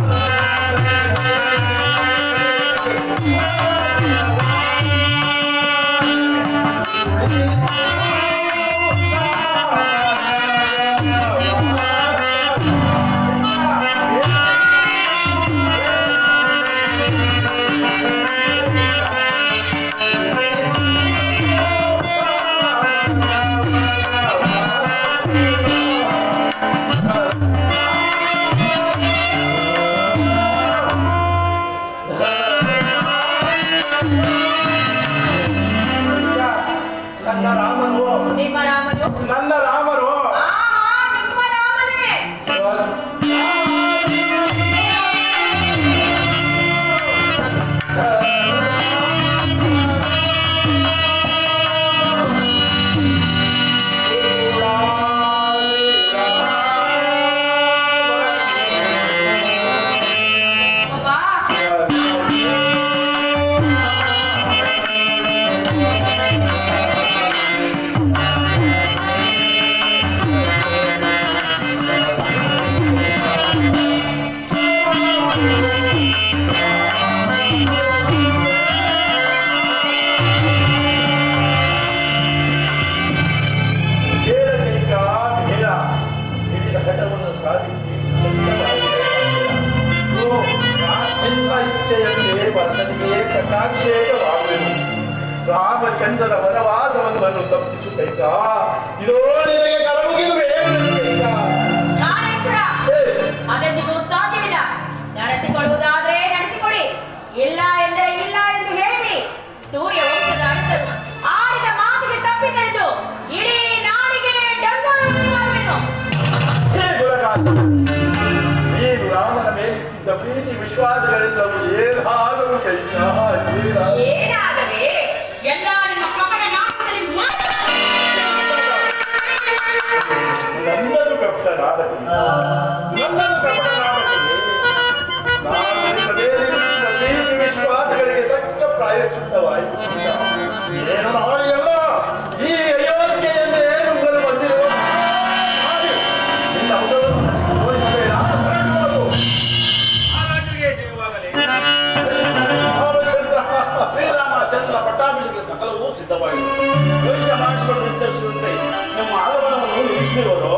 ನನ್ನ நல்ல ರಾಮಚಂದ್ರನ ವನವಾಸವನ್ನು ತಪ್ಪಿಸುತ್ತೈತ ಇದೋ ಪ್ರೀತಿ ವಿಶ್ವಾಸಗಳೆಲ್ಲವೂ ಏನಾದರೂ ಏನಾದರೂ ಎಲ್ಲ ನಿಮ್ಮ ಕಪಟ ನನ್ನದು ವಿಶ್ವಾಸಗಳಿಗೆ ತಕ್ಕ ಪ್ರಾಯಶ್ಚಿತ್ತವಾಯಿತು. ಏನು ಸಿದ್ಧವಾಗಿದೆ ಯೋಚನೆ ಮಾಡಿಸಿಕೊಂಡು ನಿರ್ಧರಿಸಿದಂತೆ ನಮ್ಮ ಆಗಮನವನ್ನು ನಿರೀಕ್ಷಿಸಿರುವರು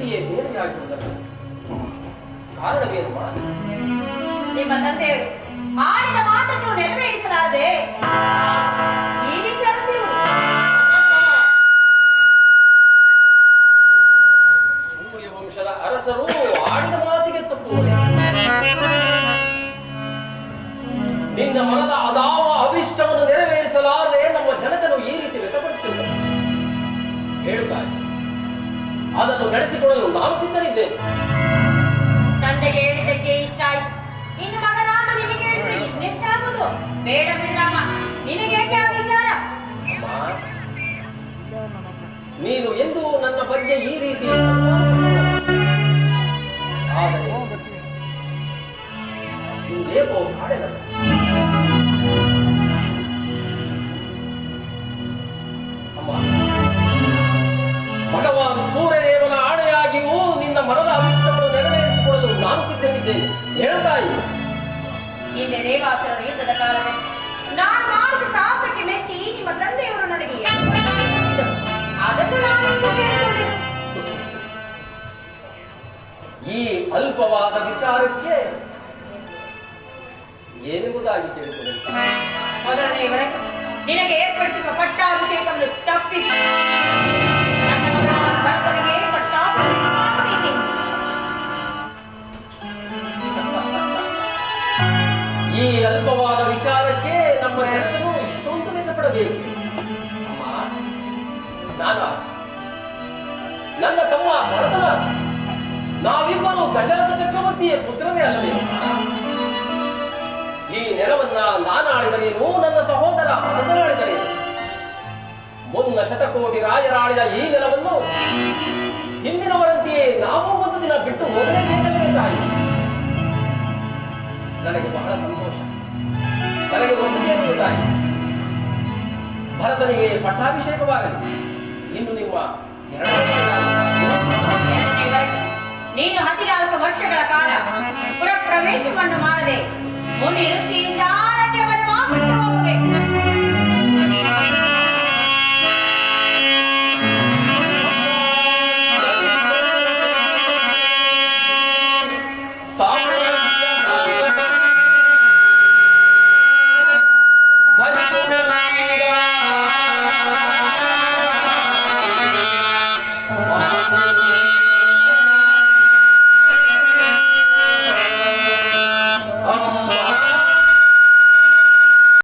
ಜನಕನ ಬೇರೆಯಾಗಿ ಬೇರೆಯಾಗಿರುವುದಲ್ಲ ಕಾರಣವೇನಮ್ಮ ನಿಮ್ಮ ತಂದೆ ಮಾಡಿದ ಮಾತನ್ನು ನೆರವೇರಿಸಲಾರದೆ? ಈ ರೀತಿ ಅಳುತ್ತಿರುವುದು ಸೂರ್ಯ ವಂಶದ ಅರಸರು ಆಡಿದ ಮಾತಿಗೆ ತಪ್ಪುವರೆ ನಿನ್ನ ಮನದ ಅದಾವ ಅಭಿಷ್ಟವನ್ನು ನೆರವೇರಿಸಲಾರದೆ ನಮ್ಮ ಜನಕನು ಈ ರೀತಿ ವ್ಯತಪಡುತ್ತಿರುವ ಹೇಳುತ್ತಾರೆ ಅದನ್ನು ನಡೆಸಿಕೊಳ್ಳಲು ನಾನು ಸಿದ್ಧನಿದ್ದೇನೆ ತಂದೆಗೆ ಹೇಳಿದ್ದಕ್ಕೆ ಇಷ್ಟ ಆಯ್ತು. ಇನ್ನು ಮಗನಾದ ನಿನಗೆ ಹೇಳಿದ್ರೆ ಇನ್ನೆಷ್ಟಾಗುವುದು ಬೇಡ ಬಿಡಮ್ಮ ಯಾಕೆ ಆ ವಿಚಾರ? ನೀನು ಎಂದು ನನ್ನ ಬಗ್ಗೆ ಈ ರೀತಿ ನೆರವೇರಿಸಿಕೊಳ್ಳಲು ನಾನು ಸಿದ್ಧನಿದ್ದೇನೆ ಹೇಳ್ತಾಯಿ ಹಿಂದೆ ದೇವಾಸುರರ ಯುದ್ಧದ ಕಾಲದಲ್ಲಿ ನಾನು ಮಾಡಿದ ಸಾಹಸಕ್ಕೆ ಮೆಚ್ಚಿ ನಿಮ್ಮ ತಂದೆಯವರು ನನಗೆ. ಅದನ್ನು ನಾನು ಈ ಅಲ್ಪವಾದ ವಿಚಾರಕ್ಕೆ ಏನೆಂಬುದಾಗಿ ಕೇಳಿಕೊಳ್ಳಿ. ಮೊದಲನೇ ನಿನಗೆ ಏರ್ಪಡಿಸಿರುವ ಪಟ್ಟಾಭಿಷೇಕವನ್ನು ತಪ್ಪಿಸಿ. ಈ ಅಲ್ಪವಾದ ವಿಚಾರಕ್ಕೆ ನಮ್ಮ ಜನರು ಇಷ್ಟೊಂದು ವ್ಯಥಪಡಬೇಕು. ಅಮ್ಮ, ನಾನು? ನನ್ನ ತಮ್ಮ ಭರತನ? ನಾವಿಬ್ಬರು ದಶರಥ ಚಕ್ರವರ್ತಿಯ ಪುತ್ರನೇ ಅಲ್ಲವೇ ಈ ನೆಲವನ್ನ ನಾನಾಳಿದರೇನು ನನ್ನ ಸಹೋದರ ಭರತನಾಳಿದರೇನು ಮುನ್ನ ಶತಕೋಟಿ ರಾಜರಾಳಿದ ಈ ನೆಲವನ್ನು ಹಿಂದಿನವರಂತೆಯೇ ನಾವು ಒಂದು ದಿನ ಬಿಟ್ಟು ಹೋಗಲೇಬೇಕಲ್ಲವೇ ತಾಯಿ? ನನಗೆ ಬಹಳ ಸಂತೋಷ. ನನಗೆ ಒಂದು ದೇವರು ತಾಯಿ. ಭರತನಿಗೆ ಪಟ್ಟಾಭಿಷೇಕವಾಗಲಿ. ಇನ್ನು ನಿಮ್ಮ ನೀನು ಹದಿನಾಲ್ಕು ವರ್ಷಗಳ ಕಾಲ ಪುರಪ್ರವೇಶವನ್ನು ಮಾಡದೆ ಮುನಿವೃತ್ತಿಯಿಂದ